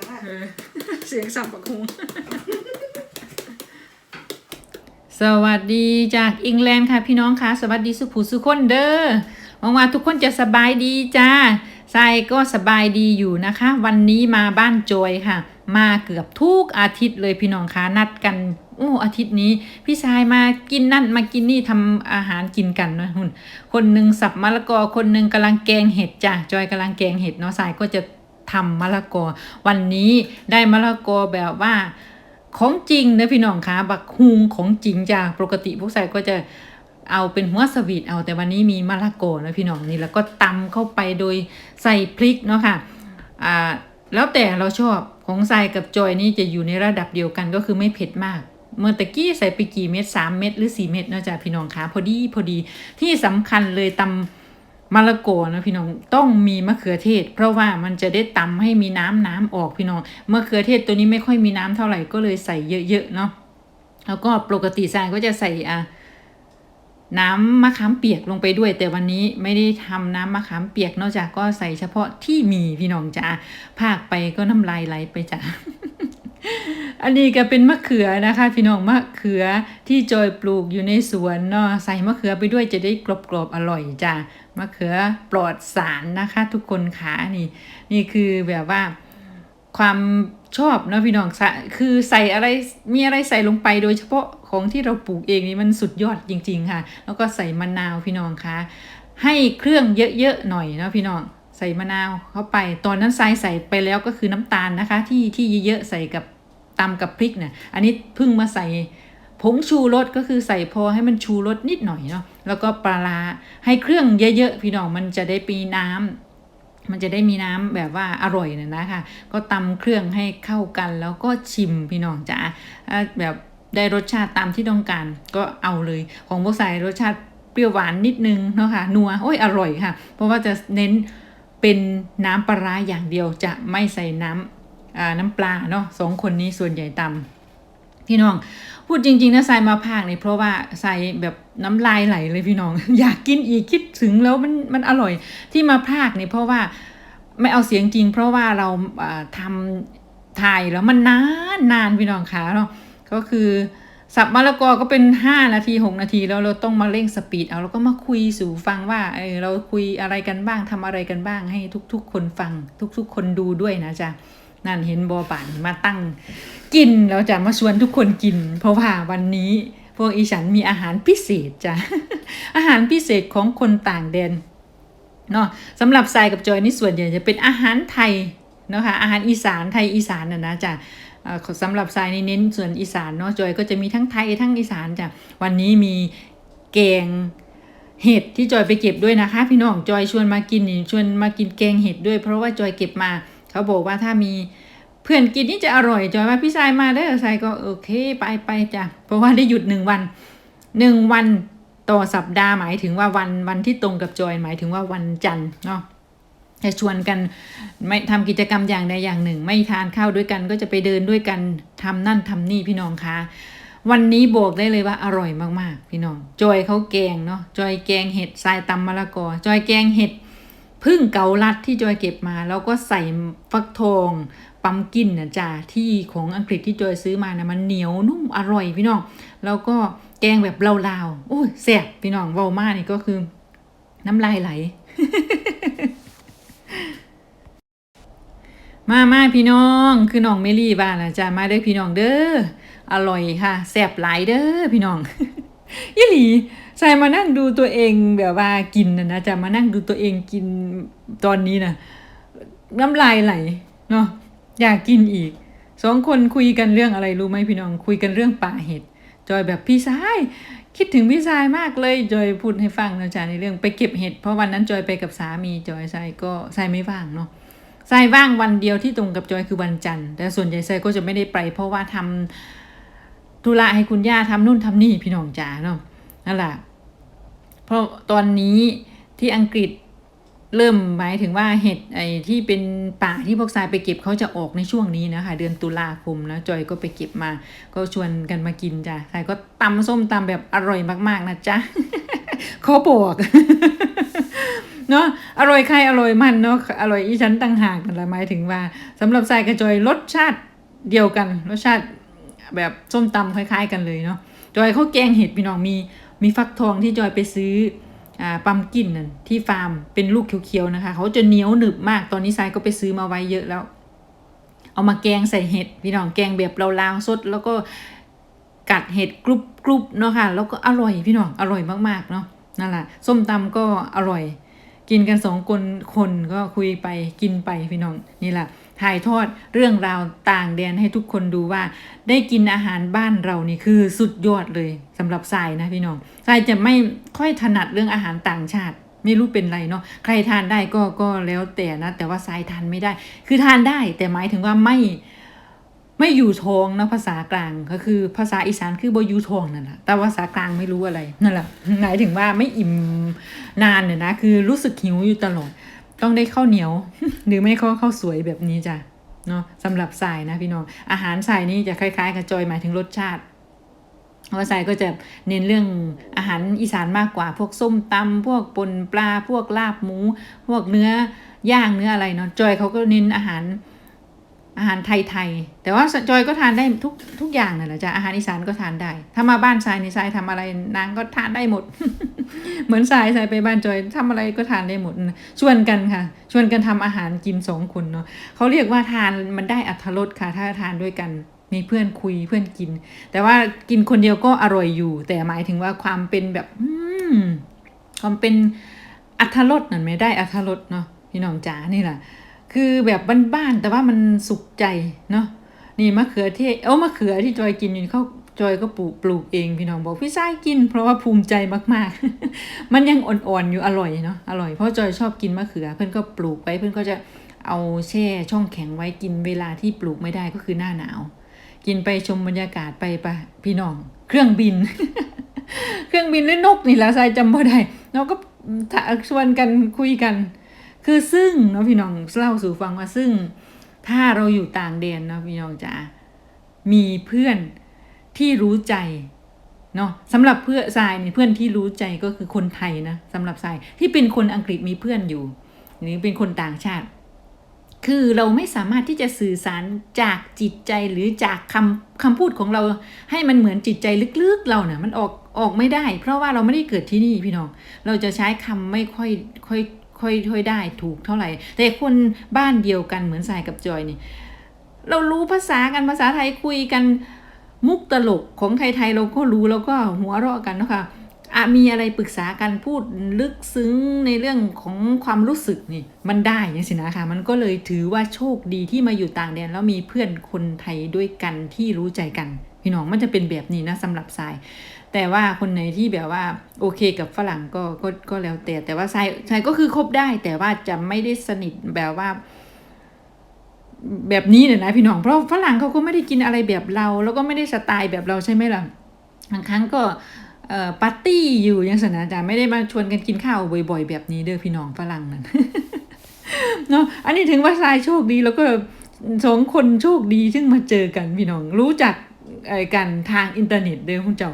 งอะเออเสียงสับประคุงสวัสดีจากอังกฤษค่ะพี่น้องค่ะ สวัสดีสุภูสุคนเด้อหวังว่าทุกคนจะสบายดีจ้าทรายก็สบายดีอยู่นะคะ วันนี้มาบ้านจอยค่ะ มาเกือบทุกอาทิตย์เลยพี่น้องคะนัดกันโอ้อาทิตย์นี้ พี่ชายมากินนั่นมากินนี่ทำอาหารกินกันเนอะหุ่นคนหนึ่งสับมะละกอคนหนึ่งกำลังแกงเห็ดจ้ะจอยกำลังแกงเห็ดเนาะทรายก็จะ ทำมะละกอ วันนี้ได้มะละกอแบบว่าของจริงนะพี่น้องคะบักฮุงของจริงจ้ะปกติพวกใส่ก็จะเอาเป็นหัวสวีทเอาแต่วันนี้มีมะละกอนะพี่น้องนี่แล้วก็ตำเข้าไปโดยใส่พริกเนาะค่ะอ่าแล้วแต่เราชอบของใส่กับจอยนี่จะอยู่ในระดับเดียวกันก็คือไม่เผ็ดมาก เมื่อตะกี้ใส่ไปกี่เม็ด3เม็ดหรือ4เม็ดเนาะจ้ะพี่น้องคะพอดีพอดีที่สำคัญเลยตำ มะละกอนะพี่น้องต้องมีมะเขือเทศ เพราะว่ามันจะได้ตำให้มีน้ำน้ำออกพี่น้องมะเขือเทศตัวนี้ไม่ค่อยมีน้ำเท่าไหร่ก็เลยใส่เยอะๆเนาะแล้วก็ปกติทรายก็จะใส่อะน้ำมะขามเปียกลงไปด้วย แต่วันนี้ไม่ได้ทำน้ำมะขามเปียกนอกจากก็ใส่เฉพาะที่มีพี่น้องจ้าภาคไปก็น้ำลายไหลไปจ้าอันนี้ก็เป็นมะเขือนะคะ พี่น้องมะเขือที่จอยปลูกอยู่ในสวนเนาะใส่มะเขือไปด้วยจะได้กรอบๆอร่อยจ้า มะเขือปลอดสารนะคะทุกคนขานี่ นี่คือแบบว่าความชอบเนาะพี่น้องคือใส่อะไรมีอะไรใส่ลงไปโดยเฉพาะของที่เราปลูกเองนี่มันสุดยอดจริง ๆ ค่ะ แล้วก็ใส่มะนาวพี่น้องคะให้เครื่องเยอะๆหน่อยเนาะพี่น้องใส่มะนาวเข้าไป ตอนนั้นทรายใส่ไปแล้วก็คือน้ำตาลนะคะ ที่ที่เยอะๆใส่กับตำกับพริกเนี่ยอันนี้เพิ่งมาใส่ ผงชูรสก็คือใส่พอให้มันชูรสนิดหน่อยเนาะแล้วก็ปลาร้าให้เครื่องเยอะๆพี่น้องมันจะได้ปีน้ำมันจะได้มีน้ำแบบว่าอร่อยนะนะคะก็ตำเครื่องให้เข้ากันแล้วก็ชิมพี่น้องจ๋าแบบได้รสชาติตามที่ต้องการก็เอาเลยของพวกใส่รสชาติเปรี้ยวหวานนิดนึงเนาะค่ะนัวโอ้ยอร่อยค่ะ เพราะว่าจะเน้นเป็นน้ำปลาร้าอย่างเดียวจะไม่ใส่น้ำน้ำปลาเนาะสองคนนี้ส่วนใหญ่ตำ พี่น้องพูดจริงๆนะใส่มาภาคนี่ยเพราะว่าใส่แบบน้ำลายไหลเลยพี่น้อง อยากกินอีกคิดถึงแล้วมันมันอร่อยที่มาภาคนี่ยเพราะว่าไม่เอาเสียงจริง เพราะว่าเราทำถ่ายแล้วมันนานนานพี่น้องคะเนาะก็คือสับมะละกอก็เป็น 5 นาที 6 นาทีแล้วเราต้องมาเร่งสปีดเอาแล้วก็มาคุยสู่ฟังว่าเออเราคุยอะไรกันบ้างทำอะไรกันบ้างให้ทุก ๆ คนฟัง ทุก ๆ คนดูด้วยนะจ๊ะนั่นเห็นบอป่านมาตั้ง กินแล้วจะมาชวนทุกคนกิน เพราะว่าวันนี้พวกอีฉันมีอาหารพิเศษจ้ะอาหารพิเศษของคนต่างแดนเนาะสำหรับทรายกับจอยนี่ส่วนใหญ่จะเป็นอาหารไทยเนาะค่ะอาหารอีสานไทยอีสานน่ะนะจ๊ะสำหรับทรายนี่เน้นส่วนอีสานเนาะจอยก็จะมีทั้งไทยทั้งอีสานจ้ะวันนี้มีแกงเห็ดที่จอยไปเก็บด้วยนะคะ พี่น้องจอยชวนมากินนี่ชวนมากินแกงเห็ดด้วย เพราะว่าจอยเก็บมา เขาบอกว่าถ้ามี พื่อนกินนี่จะอร่อยจอยว่าพี่ชายมาได้อทรายก็โอเคไปไปจ้ะเพราะว่าได้หยุดหนึ่งวันหนึ่งวันต่อสัปดาห์หมายถึงว่าวันวันที่ตรงกับจอยหมายถึงว่าวันจันทร์เนาะจะชวนกันไม่ทำกิจกรรมอย่างใดอย่างหนึ่ง ไม่ทานข้าวด้วยกันก็จะไปเดินด้วยกันทำนั่นทำนี่พี่น้องคะวันนี้บอกได้เลยว่าอร่อยมากๆ พี่น้อง จอยเขาแกงเนาะจอยแกงเห็ดทรายตำมะละกอ จอยแกงเห็ดพึ่งเกาลัดที่จอยเก็บมา แล้วก็ใส่ฟักทอง ปั๊มกินนะจ้าที่ของอังกฤษที่จอยซื้อมานะมันเหนียวนุ่มอร่อยพี่น้อง แล้วก็แกงแบบลาวๆโอ้ยแซ่บพี่น้องเวามากนี่ก็คือ น้ำลายไหล มามาพี่น้องคือน้องเมลี่บ้านนะจ้ามาเด้อพี่น้องเด้ออร่อยค่ะแซ่บหลายเด้อพี่น้องยี่หลีใส่มานั่งดูตัวเองแบบว่ากินนะนะจะมานั่งดูตัวเองกินตอนนี้นะน้ำลายไหลเนาะ อยากกินอีก สองคนคุยกันเรื่องอะไรรู้ไหมพี่น้อง คุยกันเรื่องป่าเห็ด จอยแบบพี่ชาย คิดถึงพี่ชายมากเลย จอยพูดให้ฟังนะจ๊ะในเรื่องไปเก็บเห็ด เพราะวันนั้นจอยไปกับสามี จอยชายก็ชายไม่ว่างเนาะทรายว่างวันเดียวที่ตรงกับจอยคือวันจันทร์ แต่ส่วนใหญ่ทรายก็จะไม่ได้ไป เพราะว่าทำธุระให้คุณย่าทำนู่นทำนี่พี่น้องจ๋าเนาะ นั่นแหละ เพราะตอนนี้ที่อังกฤษ เริ่มหมายถึงว่าเห็ดไอ้ที่เป็นป่าที่พวกทรายไปเก็บเขาจะออกในช่วงนี้นะคะ เดือนตุลาคมนะจอยก็ไปเก็บมา ก็ชวนกันมากินจ้ะทรายก็ตำส้มตำแบบอร่อยมากๆนะจ๊ะเขอบอกเนาะอร่อยใครอร่อยมันเนาะอร่อยอีฉันต่างหากนั่นแหละหมายถึงว่าสำหรับทรายกับจอยรสชาติเดียวกัน รสชาติแบบส้มตำคล้าย ๆ กันเลยเนาะจอยเขาแกงเห็ดพี่น้องมีมีฟักทองที่จอยไปซื้อ ปั๊มกินนั่นที่ฟาร์มเป็นลูกเขียวๆนะคะ เขาจะเหนียวหนึบมากตอนนี้ทรายก็ไปซื้อมาไว้เยอะแล้ว เอามาแกงใส่เห็ดพี่น้องแกงแบบลาวๆสดแล้วก็กัดเห็ดกรุบกรุบๆเนาะค่ะแล้วก็อร่อยพี่น้องอร่อยมากๆเนาะนั่นแหละส้มตำก็อร่อย กินกันสองคนคนก็คุยไปกินไปพี่น้องนี่แหละ ถ่ายทอดเรื่องราวต่างแดนให้ทุกคนดูว่า ได้กินอาหารบ้านเรานี่คือสุดยอดเลยสำหรับทรายนะพี่น้องทรายจะไม่ค่อยถนัดเรื่องอาหารต่างชาติ ไม่รู้เป็นไรเนาะใครทานได้ก็ก็แล้วแต่นะ แต่ว่าทรายทานไม่ได้ คือทานได้แต่หมายถึงว่าไม่ไม่อยู่ท้องนะภาษากลางก็คือภาษาอีสานคือบอยู่ท้องนั่นแหละแต่ภาษากลางไม่รู้อะไรนั่นแหละหมายถึงว่าไม่อิ่มนานเนี่ยนะคือรู้สึกหิวอยู่ตลอด ต้องได้ข้าวเหนียว หรือไม่ก็ข้าวสวยแบบนี้จ้ะเนาะสำหรับสายนะพี่น้องอาหารสายนี่จะคล้ายๆกับจอยหมายถึงรสชาติเพราะว่าสายก็จะเน้นเรื่องอาหารอีสานมากกว่า พวกส้มตำพวกปนปลาพวกลาบหมู พวกเนื้อย่างเนื้ออะไรเนาะจอยเขาก็เน้นอาหาร อาหารไทยๆแต่ว่าจอยก็ทานได้ทุกทุกอย่างนั่นแหละจ้ะอาหารอีสานก็ทานได้ ถ้ามาบ้านทรายในทรายทำอะไรนางก็ทานได้หมด เหมือนทรายทรายไปบ้านจอยทำอะไรก็ทานได้หมดชวนกันค่ะ ชวนกันทำอาหารกินสองคนเนาะเขาเรียกว่าทานมันได้อัตรสค่ะ ถ้าทานด้วยกันมีเพื่อนคุยเพื่อนกิน แต่ว่ากินคนเดียวก็อร่อยอยู่ แต่หมายถึงว่าความเป็นแบบอืมความเป็นอัตรสนั่นไม่ได้อัตรสเนาะพี่น้องจ๋านี่แหละ คือแบบบ้านๆแต่ว่ามันสุขใจเนาะนี่มะเขือเทศเอ้ามะเขือที่จอยกินอยู่เขาจอยก็ปลูกปลูกเองพี่น้องบอกพี่ชายกิน เพราะว่าภูมิใจมากๆ มันยังอ่อนๆอยู่อร่อยเนาะอร่อยเพราะจอยชอบกินมะเขือ เพื่อนก็ปลูกไว้เพื่อนก็จะเอาแช่ช่องแข็งไว้กินเวลาที่ปลูกไม่ได้ก็คือหน้าหนาว กินไปชมบรรยากาศไปปะพี่น้อง เครื่องบิน เครื่องบินหรือนกนี่แหละทรายจำบ่ได้เราก็ชวนกันคุยกัน คือซึ่งเนาะพี่น้องเล่าสู่ฟังว่าซึ่งถ้าเราอยู่ต่างแดนเนาะพี่น้องจ๋ามีเพื่อนที่รู้ใจเนาะสำหรับเพื่อนทรายนี่เพื่อนที่รู้ใจก็คือคนไทยนะสำหรับทรายที่เป็นคนอังกฤษมีเพื่อนอยู่ หรือเป็นคนต่างชาติ คือเราไม่สามารถที่จะสื่อสารจากจิตใจหรือจากคำคำพูดของเราให้มันเหมือนจิตใจลึกๆเราเนี่ยมันออกออกไม่ได้ เพราะว่าเราไม่ได้เกิดที่นี่พี่น้องเราจะใช้คำไม่ค่อยค่อย ค่อยค่อยได้ถูกเท่าไหร่ แต่คนบ้านเดียวกันเหมือนสายกับจอยนี่เรารู้ภาษากันภาษาไทยคุยกันมุกตลกของไทยๆเราก็รู้แล้วก็หัวเราะกันนะคะอะมีอะไรปรึกษากันพูดลึกซึ้งในเรื่องของความรู้สึกนี่มันได้ยังสินะคะมันก็เลยถือว่าโชคดีที่มาอยู่ต่างแดนแล้วมีเพื่อนคนไทยด้วยกันที่รู้ใจกัน พี่น้องมันจะเป็นแบบนี้นะสำหรับทราย แต่ว่าคนไหนที่แบบว่าโอเคกับฝรั่งก็ก็ก็แล้วแต่แต่ว่าทรายทรายก็คือคบได้ แต่ว่าจะไม่ได้สนิทแบบว่า แบบนี้เนี่ยนะพี่น้องเพราะฝรั่งเขาก็ไม่ได้กินอะไรแบบเรา แล้วก็ไม่ได้สไตล์แบบเราใช่ไหมล่ะบางครั้งก็ปาร์ตี้อยู่ยังสนะจ๊ะไม่ได้มาชวนกันกินข้าวบ่อยๆ แบบนี้เด้อพี่น้องฝรั่งนั่นเนาะอันนี้ถึงว่าทรายโชคดีแล้วก็สองคนโชคดีซึ่งมาเจอกันพี่น้องรู้จักกันทางอินเทอร์เน็ตเด้อคุณเจ้า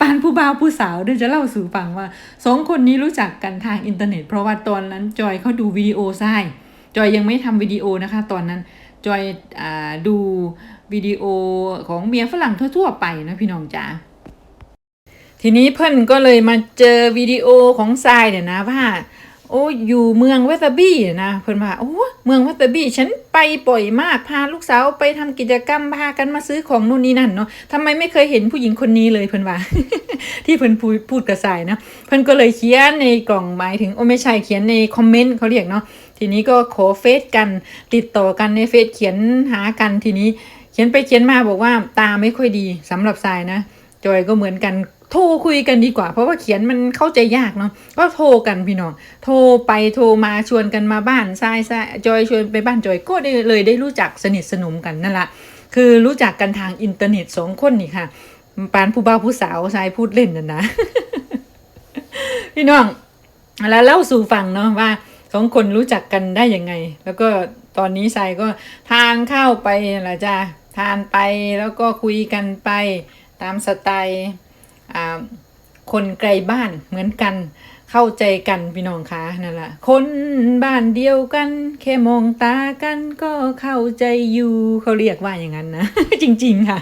ปานผู้บ่าวผู้สาวเดี๋ยวจะเล่าสู่ฟังว่าสองคนนี้รู้จักกันทางอินเทอร์เน็ต เพราะว่าตอนนั้นจอยเขาดูวิดีโอทรายจอยยังไม่ทำวิดีโอนะคะ ตอนนั้นจอยอดูวิดีโอของเมียฝรั่งทั่วๆไปนะพี่น้องจ๋าทีนี้เพื่อนก็เลยมาเจอวิดีโอของทรายเนี่ยนะว่า โอ้อยู่เมืองเวสบี้นะเพื่อนว่าโอ้เมืองเวสบี้ฉันไปบ่อยมากพาลูกสาวไปทำกิจกรรมพากันมาซื้อของนู่นนี่นั่นเนาะทำไมไม่เคยเห็นผู้หญิงคนนี้เลยเพื่อนว่า ที่เพื่อนพูดพูดกับทรายนะเพื่อนก็เลยเขียนในกล่องหมายถึงโอ้ไม่ใช่เขียนในคอมเมนต์เขาเรียกเนาะทีนี้ก็ขอเฟซกันติดต่อกันในเฟซเขียนหากันทีนี้ เขียนไปเขียนมาบอกว่าตาไม่ค่อยดีสำหรับทรายนะจอยก็เหมือนกัน โทรคุยกันดีกว่า เพราะว่าเขียนมันเข้าใจยากเนาะก็โทรกันพี่น้องโทรไปโทรมาชวนกันมาบ้านทรายทรายจอยชวนไปบ้านจอยก็ได้เลยได้รู้จักสนิทสนมกันนั่นแหละคือรู้จักกันทางอินเทอร์เน็ตสองคนนี่ค่ะปานผู้บ่าวผู้สาวทรายพูดเล่นนั่นนะพี่น้องแล้วเล่าสู่ฟังเนาะว่าสองคนรู้จักกันได้ยังไง แล้วก็ตอนนี้ทรายก็ทานข้าวไปละจ้าทานไปแล้วก็คุยกันไปตามสไตล์ คนไกลบ้านเหมือนกันเข้าใจกันพี่น้องคะนั่นแหละคนบ้านเดียวกัน แค่มองตากันก็เข้าใจอยู่เขาเรียกว่าอย่างนั้นนะ จริง ๆ ค่ะ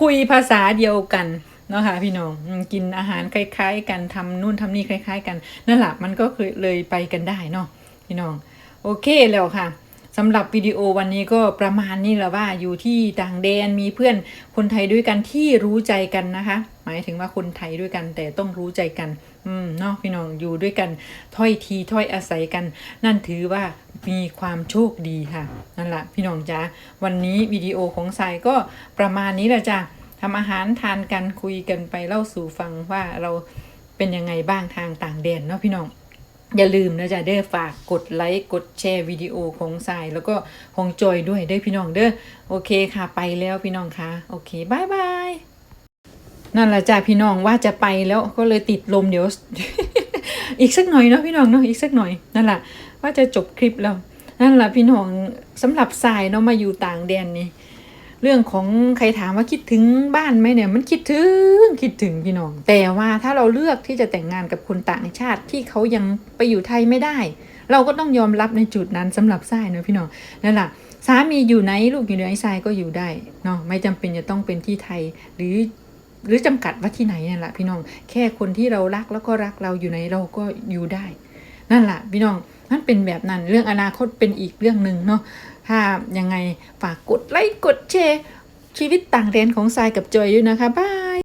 คุยภาษาเดียวกันเนาะค่ะพี่น้องกินอาหารคล้าย ๆ กันทำนู่นทำนี่คล้าย ๆ กันนั่นแหละมันก็คือเลยไปกันได้เนาะพี่น้อง โอเคแล้วค่ะสำหรับวิดีโอวันนี้ก็ประมาณนี้แหละว่าอยู่ที่ต่างแดนมีเพื่อนคนไทยด้วยกันที่รู้ใจกันนะคะ มายถึงว่าคนไทยด้วยกัน แต่ต้องรู้ใจกัน อืมเนาะพี่น้องอยู่ด้วยกันถ้อยทีถ้อยอาศัยกัน นั่นถือว่ามีความโชคดีค่ะนั่นแหละพี่น้องจ้าวันนี้วิดีโอของสายก็ประมาณนี้แหละจ้ะทำอาหารทานกันคุยกันไปเล่าสู่ฟังว่าเราเป็นยังไงบ้างทางต่างแดนเนาะพี่น้องอย่าลืมนะจ๊ะเด้อฝากกดไลค์กดแชร์วิดีโอของสายแล้วก็ของจอยด้วยเด้อพี่น้องเด้อโอเคค่ะไปแล้วพี่น้องค่ะ โอเคบายบาย นั่นแหละจ้ะพี่น้องว่าจะไปแล้วก็เลยติดลมเดี๋ยว อีกสักหน่อยเนาะพี่น้องเนาะอีกสักหน่อยนั่นแหละว่าจะจบคลิปแล้วนั่นแหละพี่น้องสำหรับสายเนาะมาอยู่ต่างแดนนี่เรื่องของใครถามว่าคิดถึงบ้านไหมเนี่ย มันคิดถึงคิดถึงพี่น้อง แต่ว่าถ้าเราเลือกที่จะแต่งงานกับคนต่างชาติที่เขายังไปอยู่ไทยไม่ได้ เราก็ต้องยอมรับในจุดนั้นสำหรับทรายเนอะพี่น้องนั่นแหละสามีอยู่ไหนลูกอยู่ไหนทรายก็อยู่ได้เนาะไม่จำเป็นจะต้องเป็นที่ไทยหรือ หรือจำกัดว่าที่ไหนนั่นแหละพี่น้อง แค่คนที่เรารักแล้วก็รักเราอยู่ไหนเราก็อยู่ได้ นั่นแหละพี่น้องนั่นเป็นแบบนั้นเรื่องอนาคตเป็นอีกเรื่องหนึ่งเนาะถ้ายังไงฝากกดไลค์กดแชร์ชีวิตต่างแดนของทรายกับจอยด้วยนะคะบาย